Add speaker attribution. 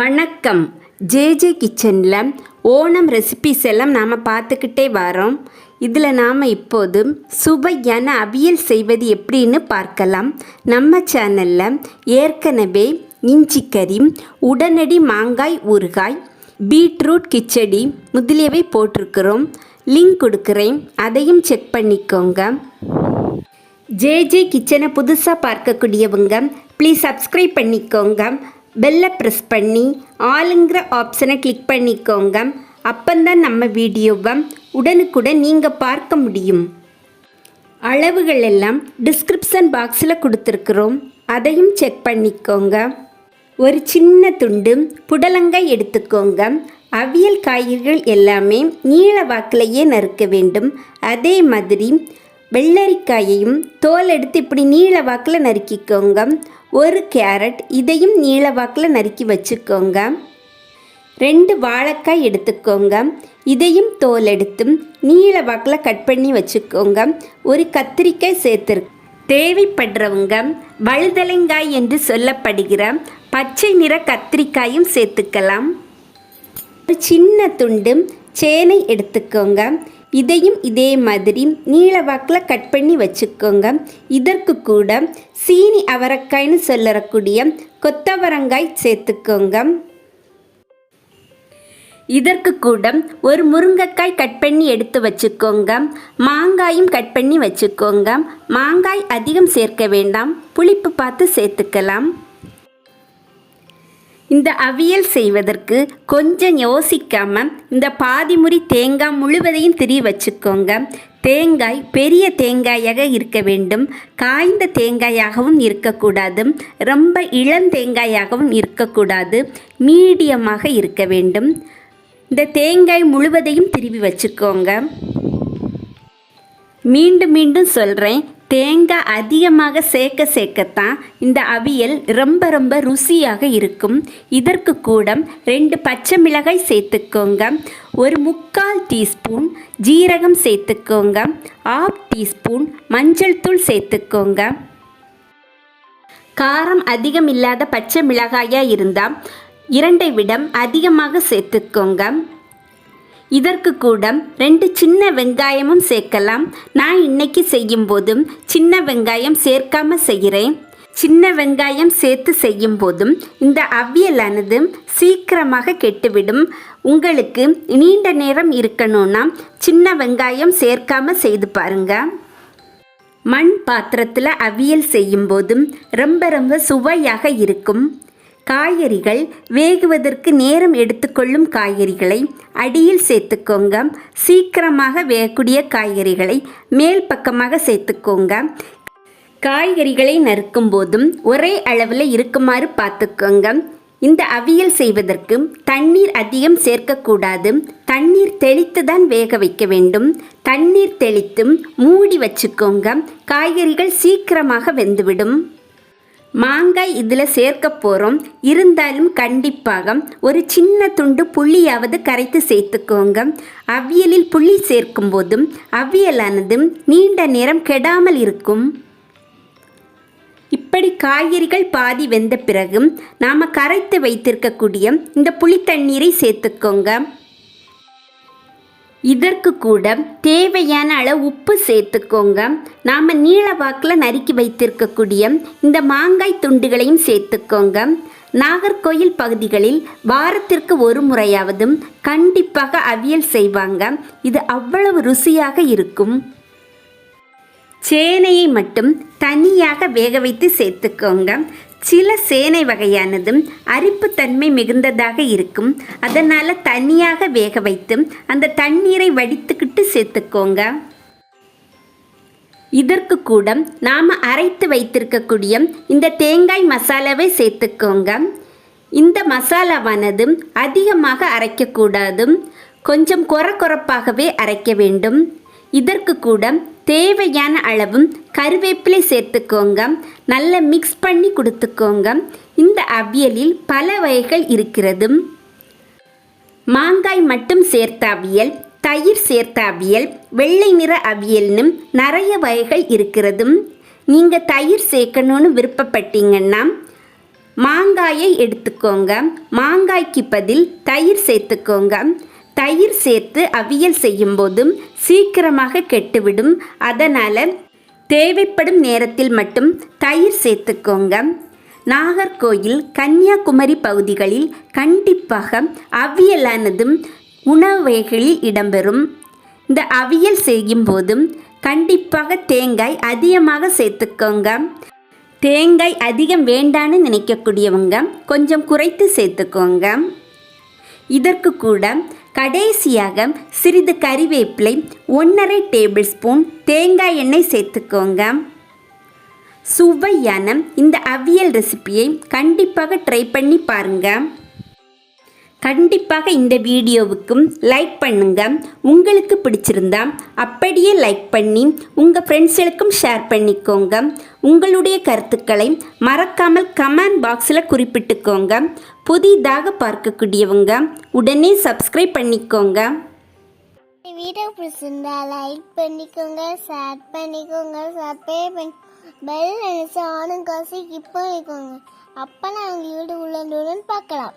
Speaker 1: வணக்கம். ஜேஜே கிச்சனில் ஓணம் ரெசிபிஸ் எல்லாம் நாம் பார்த்துக்கிட்டே வரோம். இதில் நாம் இப்போது சுவையான அவியல் செய்வது எப்படின்னு பார்க்கலாம். நம்ம சேனலில் ஏற்கனவே இஞ்சி கறி உடனடி மாங்காய் ஊறுகாய் பீட்ரூட் கிச்சடி முதலியவை போட்டிருக்கிறோம். லிங்க் கொடுக்குறேன். அதையும் செக் பண்ணிக்கோங்க. ஜேஜே கிச்சனை புதுசாக பார்க்கக்கூடியவங்க ப்ளீஸ் சப்ஸ்கிரைப் பண்ணிக்கோங்க. பெல்லை ப்ரெஸ் பண்ணி ஆளுங்கிற ஆப்ஷனை கிளிக் பண்ணிக்கோங்க. அப்பந்தான் நம்ம வீடியோவை உடனுக்குடன் நீங்கள் பார்க்க முடியும். அளவுகள் எல்லாம் டிஸ்கிரிப்ஷன் பாக்ஸில் கொடுத்துருக்குறோம். அதையும் செக் பண்ணிக்கோங்க. ஒரு சின்ன துண்டு புடலங்காய் எடுத்துக்கோங்க. அவியல் காய்கறிகள் எல்லாமே நீள வாக்கிலேயே நறுக்க வேண்டும். அதே மாதிரி வெள்ளரிக்காயையும் தோல் எடுத்து இப்படி நீள வாக்கில் நறுக்கிக்கோங்க. ஒரு கேரட் இதையும் நீளவாக்கில் நறுக்கி வச்சுக்கோங்க. ரெண்டு வாழைக்காய் எடுத்துக்கோங்க. இதையும் தோல் எடுத்து நீள வாக்கில் கட் பண்ணி வச்சுக்கோங்க. ஒரு கத்திரிக்காய் சேர்த்துரு தேவைப்படுறவங்க வழுதலைங்காய் என்று சொல்லப்படுகிற பச்சை நிற கத்திரிக்காயும் சேர்த்துக்கலாம். ஒரு சின்ன துண்டு சேனை எடுத்துக்கோங்க. இதையும் இதே மாதிரி நீள வாக்கில் கட் பண்ணி வச்சுக்கோங்க. இதற்கு கூட சீனி அவரக்காய்ன்னு சொல்லக்கூடிய கொத்தவரங்காய் சேர்த்துக்கோங்க. இதற்கு கூட ஒரு முருங்கைக்காய் கட் பண்ணி எடுத்து வச்சுக்கோங்க. மாங்காயும் கட் பண்ணி வச்சுக்கோங்க. மாங்காய் அதிகம் சேர்க்க வேண்டாம். புளிப்பு பார்த்து சேர்த்துக்கலாம். இந்த அவியல் செய்வதற்கு கொஞ்சம் யோசிக்காமல் இந்த பாதிமுறி தேங்காய் முழுவதையும் திரி வச்சுக்கோங்க. தேங்காய் பெரிய தேங்காயாக இருக்க வேண்டும். காய்ந்த தேங்காயாகவும் இருக்கக்கூடாது. ரொம்ப இளந்தேங்காயாகவும் இருக்கக்கூடாது. மீடியமாக இருக்க வேண்டும். இந்த தேங்காய் முழுவதையும் திருவி வச்சுக்கோங்க. மீண்டும் மீண்டும் சொல்கிறேன் தேங்காய் அதிகமாக சேர்க்க சேர்க்கத்தான் இந்த அவியல் ரொம்ப ரொம்ப ருசியாக இருக்கும். இதற்கு கூட ரெண்டு பச்சை மிளகாய் சேர்த்துக்கோங்க. ஒரு முக்கால் டீஸ்பூன் ஜீரகம் சேர்த்துக்கோங்க. ஆஃப் டீஸ்பூன் மஞ்சள் தூள் சேர்த்துக்கோங்க. காரம் அதிகம் இல்லாத பச்சை மிளகாயாக இருந்தால் இரண்டை விடம் அதிகமாக சேர்த்துக்கோங்க. இதற்கு கூட ரெண்டு சின்ன வெங்காயமும் சேர்க்கலாம். நான் இன்னைக்கு செய்யும் போதும் சின்ன வெங்காயம் சேர்க்காம செய்கிறேன். சின்ன வெங்காயம் சேர்த்து செய்யும் போதும் இந்த அவியலானது சீக்கிரமாக கெட்டுவிடும். உங்களுக்கு நீண்ட நேரம் இருக்கணும்னா சின்ன வெங்காயம் சேர்க்காம செய்து பாருங்க. மண் பாத்திரத்தில் அவியல் செய்யும் போதும் ரொம்ப ரொம்ப சுவையாக இருக்கும். காய்கறிகள் வேகுவதற்கு நேரம் எடுத்துக்கொள்ளும் காய்கறிகளை அடியில் சேர்த்துக்கோங்க. சீக்கிரமாக வேகக்கூடிய காய்கறிகளை மேல் பக்கமாக சேர்த்துக்கோங்க. காய்கறிகளை நறுக்கும் போதும் ஒரே அளவில் இருக்குமாறு பார்த்துக்கோங்க. இந்த அவியல் செய்வதற்கு தண்ணீர் அதிகம் சேர்க்கக்கூடாது. தண்ணீர் தெளித்து தான் வேக வைக்க வேண்டும். தண்ணீர் தெளித்தும் மூடி வச்சுக்கோங்க. காய்கறிகள் சீக்கிரமாக வெந்துவிடும். மாங்காய் இதில் சேர்க்க போகிறோம் இருந்தாலும் கண்டிப்பாக ஒரு சின்ன துண்டு புளியாவது கரைத்து சேர்த்துக்கோங்க. அவியலில் புளி சேர்க்கும் போதும் அவியலானது நீண்ட நேரம் கெடாமல் இருக்கும். இப்படி காய்கறிகள் பாதி வெந்த பிறகு நாம் கரைத்து வைத்திருக்கக்கூடிய இந்த புளி தண்ணீரை சேர்த்துக்கோங்க. இதற்கு கூட தேவையான அளவு உப்பு சேர்த்துக்கோங்க. நாம் நீள வாக்கில் நறுக்கி வைத்திருக்கக்கூடிய இந்த மாங்காய் துண்டுகளையும் சேர்த்துக்கோங்க. நாகர்கோயில் பகுதிகளில் வாரத்திற்கு ஒரு முறையாவதும் கண்டிப்பாக அவியல் செய்வாங்க. இது அவ்வளவு ருசியாக இருக்கும். சேனையை மட்டும் தனியாக வேக வைத்து சேர்த்துக்கோங்க. சில சேனை வகையானதும் அரிப்புத்தன்மை மிகுந்ததாக இருக்கும். அதனால் தனியாக வேக வைத்து அந்த தண்ணீரை வடித்துக்கிட்டு சேர்த்துக்கோங்க. இதற்கு கூட நாம் அரைத்து வைத்திருக்கக்கூடிய இந்த தேங்காய் மசாலாவை சேர்த்துக்கோங்க. இந்த மசாலாவானது அதிகமாக அரைக்கக்கூடாது. கொஞ்சம் கொர கொரப்பாகவே அரைக்க வேண்டும். இதற்கு கூட தேவையான அளவும் கருவேப்பிலை சேர்த்துக்கோங்க. நல்லா மிக்ஸ் பண்ணி கொடுத்துக்கோங்க. இந்த அவியலில் பல வகைகள் இருக்கிறது. மாங்காய் மட்டும் சேர்த்த அவியல் தயிர் சேர்த்த அவியல் வெள்ளை நிற அவியல்னு நிறைய வகைகள் இருக்கிறது. நீங்கள் தயிர் சேர்க்கணும்னு விருப்பப்பட்டீங்கன்னா மாங்காயை எடுத்துக்கோங்க. மாங்காய்க்கு பதில் தயிர் சேர்த்துக்கோங்க. தயிர் சேர்த்து அவியல் செய்யும்போது சீக்கிரமாக கெட்டுவிடும். அதனால் தேவைப்படும் நேரத்தில் மட்டும் தயிர் சேர்த்துக்கோங்க. நாகர்கோயில் கன்னியாகுமரி பகுதிகளில் கண்டிப்பாக அவியலானதும் உணவைகளில் இடம்பெறும். இந்த அவியல் செய்யும் போதும் கண்டிப்பாக தேங்காய் அதிகமாக சேர்த்துக்கோங்க. தேங்காய் அதிகம் வேண்டான்னு நினைக்கக்கூடியவங்க கொஞ்சம் குறைத்து சேர்த்துக்கோங்க. இதற்கு கூட கடைசியாக சிறிது கறிவேப்பிலை ஒன்றரை டேபிள் ஸ்பூன் தேங்காய் எண்ணெய் சேர்த்துக்கோங்க. சுவையான இந்த அவியல் ரெசிபியை கண்டிப்பாக ட்ரை பண்ணி பாருங்கள் கண்டிப்பாக இந்த வீடியோவுக்கும் லைக் பண்ணுங்க. உங்களுக்கு பிடிச்சிருந்தா அப்படியே லைக் பண்ணி உங்கள் ஃப்ரெண்ட்ஸ்களுக்கும் ஷேர் பண்ணிக்கோங்க. உங்களுடைய கருத்துக்களை மறக்காமல் கமெண்ட் பாக்ஸில் குறிப்பிட்டுக்கோங்க. புதிதாக பார்க்கக்கூடியவங்க உடனே சப்ஸ்கிரைப் பண்ணிக்கோங்க.
Speaker 2: வீடியோ பிடிச்சிருந்தா லைக் பண்ணிக்கோங்க ஷேர் பண்ணிக்கோங்க சப்ஸ்கிரைப் பண்ணி பெல் நினைச்சு ஆனும் காசு கிப் பண்ணிக்கோங்க. அப்போ நான் வீடு உள்ளதுடன் பார்க்கலாம்.